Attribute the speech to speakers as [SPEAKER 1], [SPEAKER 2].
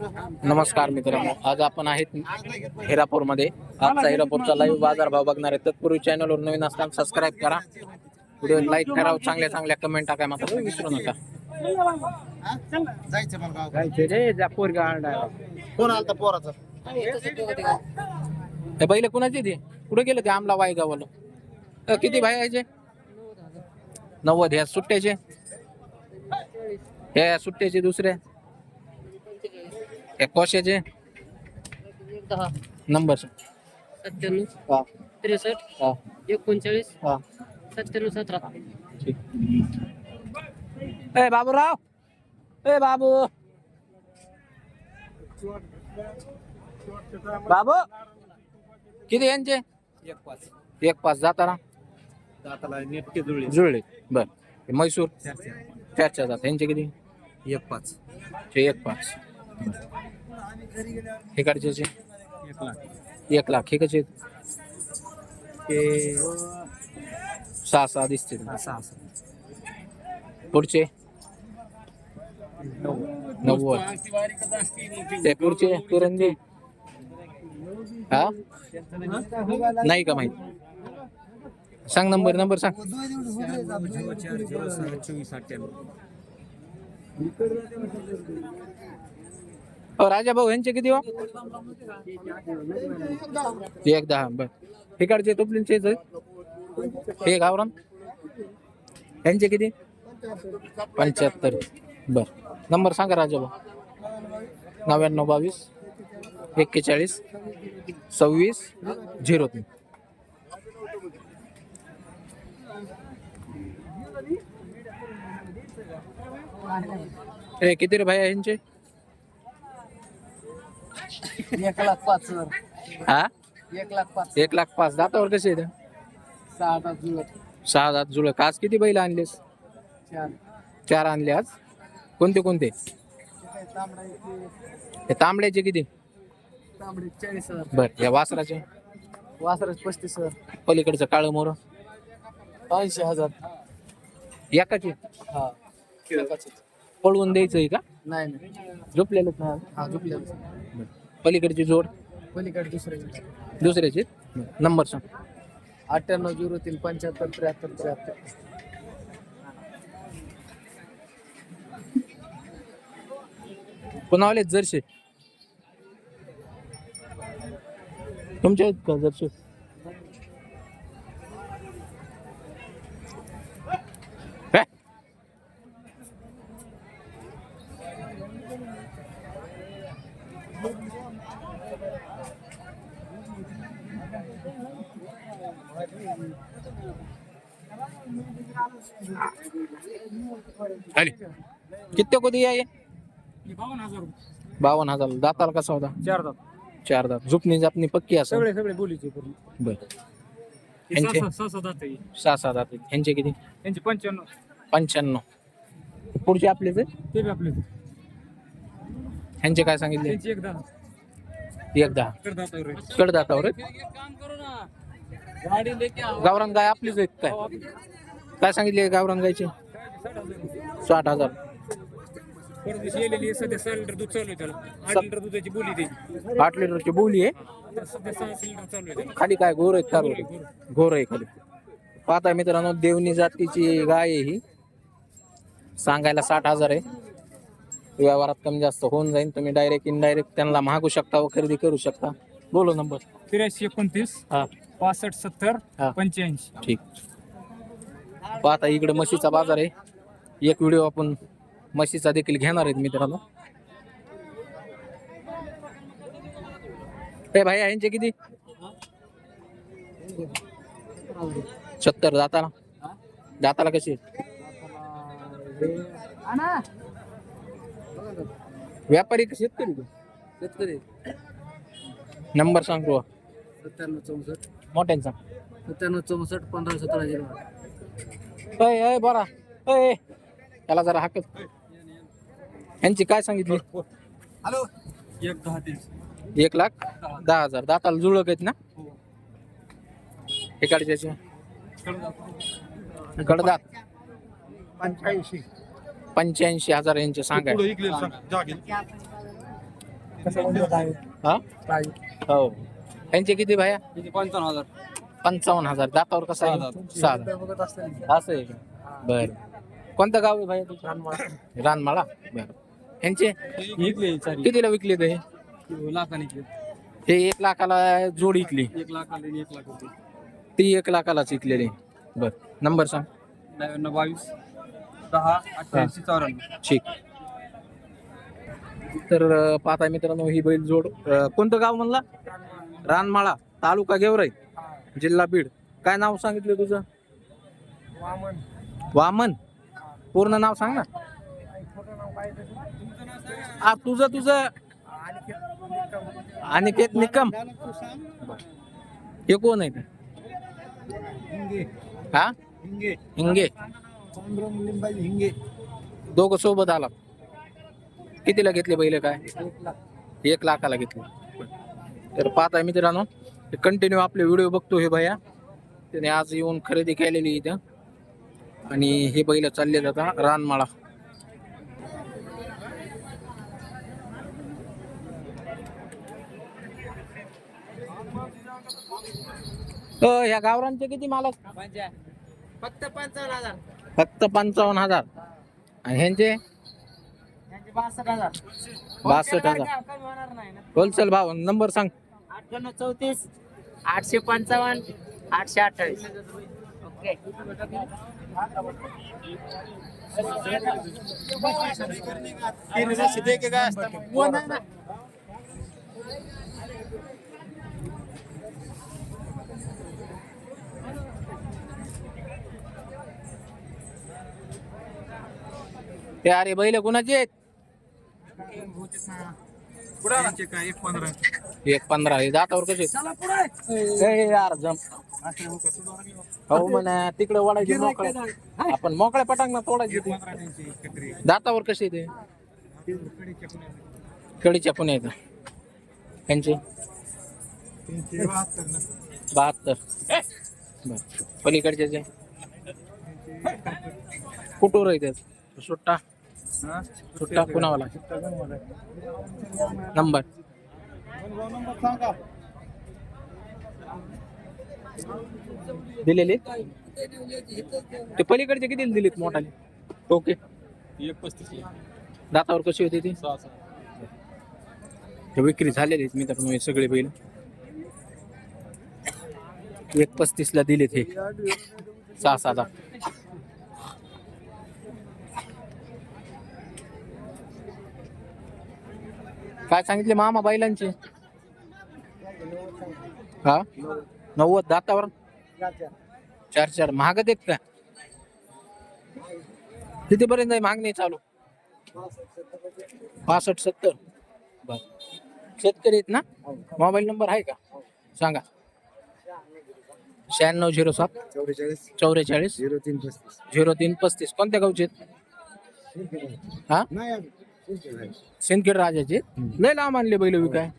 [SPEAKER 1] नमस्कार मित्रांनो आज आपण आहेत हिरापूरमध्ये. आजचा हिरापूरचा लाईव्ह बाजार भाव बघणार आहे. तत्पूर्वी चॅनलवर नवीन असताना सबस्क्राईब करा. व्हिडिओ लाईक करा चांगल्या चांगल्या कमेंट टाकाय मात्र विसरू नका.
[SPEAKER 2] कोण आलता पोराचा?
[SPEAKER 1] हे पहिले कुणाचे ते? कुठे गेले ते आमला अ, किती भाई यायचे नव्वद. ह्या सुट्ट्याचे? ह्या सुट्ट्याचे दुसरे? ह्या कोशाचे
[SPEAKER 3] दहा.
[SPEAKER 1] नंबर.
[SPEAKER 3] सत्त्याण्णव.
[SPEAKER 1] हा.
[SPEAKER 3] त्रेसष्ट.
[SPEAKER 1] हा.
[SPEAKER 3] एकोणचाळीस.
[SPEAKER 1] हा.
[SPEAKER 3] सत्त्याण्णव सतरा.
[SPEAKER 1] ठीक ए बाबूराव. ए बाबू. बाबू. किती यांचे?
[SPEAKER 2] एक पाच.
[SPEAKER 1] एक पाच. जाताना?
[SPEAKER 2] दाताला नेटके जुळले.
[SPEAKER 1] जुळले. बर. हे म्हैसूर? चारच्या जात. यांचे किती?
[SPEAKER 2] एक पाच.
[SPEAKER 1] ते एक पाच. हे कडचे
[SPEAKER 2] एक लाख.
[SPEAKER 1] एक लाख. हे कसे
[SPEAKER 2] ते
[SPEAKER 1] सहा सहा दिसते.
[SPEAKER 2] सहा
[SPEAKER 1] पुढचे? नव्वद. ते पुढचे तिरंगी? हा? नाही का माहीत? सांग नंबर नंबर सांग.
[SPEAKER 2] चोवीस अठ्ठ्याण्णव
[SPEAKER 1] राजा भाऊ यांचे किती हो? एक दहा बर. तिकडचे तुपलींचे हे गावरान? यांचे किती? पंच्याहत्तर. बर. नंबर सांगा राजा भाऊ. नव्याण्णव बावीस एक्केचाळीस सव्वीस झिरो तीन. ए किती रे भाई यांचे?
[SPEAKER 3] एक लाख पाच
[SPEAKER 1] हा?
[SPEAKER 3] एक लाख पाच
[SPEAKER 1] एक लाख पाच. दातावर कसे आहेत?
[SPEAKER 3] सहा जुळत.
[SPEAKER 1] सहा दात जुळ काच किती बैल आणलेस?
[SPEAKER 3] चार.
[SPEAKER 1] चार आणले आज? कोणते कोणते? हे तांबड्याचे किती?
[SPEAKER 3] तांबडे चाळीस हजार.
[SPEAKER 1] बर या वासराचे?
[SPEAKER 3] वासराज पस्तीस हजार.
[SPEAKER 1] पलीकडचं काळं मोर?
[SPEAKER 3] ऐंशी हजार.
[SPEAKER 1] एकाचे?
[SPEAKER 3] हा.
[SPEAKER 1] पळवून द्यायचंय का?
[SPEAKER 3] नाही नाही.
[SPEAKER 1] झोपलेलं ना?
[SPEAKER 3] हा झोपल्या
[SPEAKER 1] पलीकडची जोड?
[SPEAKER 3] पलीकडे दुसरे
[SPEAKER 1] दुसऱ्याचे? नंबर सांग.
[SPEAKER 3] अठ्ठ्याण्णव झिरो तीन पंच्याहत्तर त्र्याहत्तर त्र्याहत्तर.
[SPEAKER 1] पुन्हा आले जर्शी तुमचे आहेत का जर्शी हे? आली किती कधी आहे
[SPEAKER 3] बावन्न हजार
[SPEAKER 1] बावन्न हजार. दाताला कसा होता?
[SPEAKER 3] चार दात.
[SPEAKER 1] चार दात. झुपणी जापणी पक्की असं
[SPEAKER 3] सगळे सगळे बोलीचे पूर्ण.
[SPEAKER 1] बर. यांचे?
[SPEAKER 3] सहा सहा दात
[SPEAKER 1] आहेत. यांचे किती?
[SPEAKER 3] त्यांचे पंच्याण्णव.
[SPEAKER 1] पंच्याण्णव. पुढचे आपलेच? आहे?
[SPEAKER 3] ते बी आपले
[SPEAKER 1] ह्यांचे काय सांगितले?
[SPEAKER 3] त्यांची एक दहा.
[SPEAKER 1] एक दहा.
[SPEAKER 3] करदातावर
[SPEAKER 1] कडदातावर आहेत. गावरान गाय आपलीच आहेत काय? काय सांगितले गावरान गायचे? साठ हजार.
[SPEAKER 3] चालू आठ
[SPEAKER 1] लिटरची बोली आहे.
[SPEAKER 3] चालू
[SPEAKER 1] खाली काय? घोर आहेत कार घोर आहे खाली. पाहता मित्रांनो देवणी जातीची गाय आहे ही. सांगायला साठ हजार आहे. व्यवहारात कमी जास्त होऊन जाईल तुम्ही डायरेक्ट इनडायरेक्ट त्यांना मागू शकता व खरेदी करू शकता. बोलो नंबर.
[SPEAKER 3] त्र्याऐंशी एकोणतीस.
[SPEAKER 1] हा.
[SPEAKER 3] पासष्ट सत्तर
[SPEAKER 1] हा.
[SPEAKER 3] पंच्याऐंशी.
[SPEAKER 1] ठीक. पाहता इकडे म्हशीचा बाजार आहे. एक व्हिडिओ आपण म्हशीचा देखील घेणार आहेत मित्रांनो. ए भाई यांचे किती? सत्तर दाताला दाताला कशी? व्यापारी का शेतकरी नंबर सांगतो
[SPEAKER 3] सत्त्याण्णव चौसष्ट.
[SPEAKER 1] मोठ्यांचा.
[SPEAKER 3] सत्त्याण्णव चौसष्ट पंधरा सतरा झिरो.
[SPEAKER 1] अय अय बरा. अय त्याला जरा हाकत यांची काय सांगितली?
[SPEAKER 2] हॅलो.
[SPEAKER 3] एक दहा तीन
[SPEAKER 1] एक लाख दहा हजार. दाताला जुळक आहेत ना? इकडच्याचे कडदात.
[SPEAKER 2] पंच्याऐंशी.
[SPEAKER 1] पंच्याऐंशी हजार यांचे सांगाय.
[SPEAKER 2] पुढे इकडे सांग, जागेल.
[SPEAKER 1] हा? हो. त्यांचे किती भाया?
[SPEAKER 3] पंचावन्न हजार.
[SPEAKER 1] पंचावन्न हजार. दातावर कसं आहे? सहा हजार. असं आहे का? बर. कोणतं गाव आहे भाई तुझं रानमाळा. बर. यांचे?
[SPEAKER 3] इकले चारी
[SPEAKER 1] कितीला विकले ते?
[SPEAKER 3] लाखाने
[SPEAKER 1] हे एक लाखाला जोड विकली
[SPEAKER 3] एक लाख आले एक लाख
[SPEAKER 1] ती एक लाखालाच विकलेली बर. नंबर सांग.
[SPEAKER 3] नव्याण्णव बावीस दहा अठ्ठ्याऐंशी चौऱ्याण्णव.
[SPEAKER 1] ठीक. तर अं, पाहता मित्रांनो ही बैल जोड. अं, कोणतं गाव म्हणला? रानमाळा तालुका गेवराई जिल्हा बीड. काय नाव सांगितलं तुझं? वामन. पूर्ण नाव सांग ना. आ तुझं तुझं. अनिकेत निकम. हे कोण आहे ते? हा? हिंगे. दोघं सोबत आला कितीला घेतले पहिले काय? एक लाखाला घेतले. तर पाहताय मित्रांनो कंटिन्यू आपले व्हिडिओ बघतो हे भैया. त्याने आज येऊन खरेदी केलेली इथं. आणि हे बैल चालले जाता रानमाळा. ह्या गावरांचे किती मालक
[SPEAKER 3] फक्त पंचावन्न हजार.
[SPEAKER 1] फक्त पंचावन्न हजार. आणि ह्यांचे?
[SPEAKER 3] यांचे बासष्ट हजार.
[SPEAKER 1] बासष्ट हजार. होलसेल भाव. नंबर सांग.
[SPEAKER 3] चौतीस आठशे पंचावन्न आठशे अठ्ठावीस. ओके.
[SPEAKER 1] ते अरे बैल कुणाचे आहेत?
[SPEAKER 3] काय? एक पंधरा.
[SPEAKER 1] एक पंधरा. हे दातावर कसे? ए, यार जम. हो म्हणा तिकडे वाढायचे मोकळे. आपण मोकळ्या पटांग ना तोडायचे ते. दातावर कसे ते? कडीच्या पुणे येतं त्यांचे बहात्तर बर. पलीकडचे जे? कुठूर आहे त्यात सुट्टा. सुट्टा कुणावाला? नंबर. दिलेले? ते पलीकडचे किती दिलेत मोठाले? ओके.
[SPEAKER 3] एक पस्तीस
[SPEAKER 1] दातावर कशी होती ती? ते विक्री झालेली मित्रांनो हे सगळे बैल. एक पस्तीस ला दिलेत हे. सहा सात आठ. काय सांगितले मामा बैलांचे? हा? नव्वद दातावर चार चार. महाग आहेत का? कितीपर्यंत आहे मागणी चालू? पासष्ट सत्तर. बर. शेतकरी आहेत ना? मोबाईल नंबर आहे का? सांगा. शहाण्णव झिरो सात.
[SPEAKER 2] चौवेचाळीस.
[SPEAKER 1] चौवेचाळीस.
[SPEAKER 2] झिरो तीन पस्तीस.
[SPEAKER 1] झिरो तीन पस्तीस. कोणत्या गावचे आहेत? हा?
[SPEAKER 2] नाही
[SPEAKER 1] सिंदखेड राजाचे लय लांब आणले बैल विकाय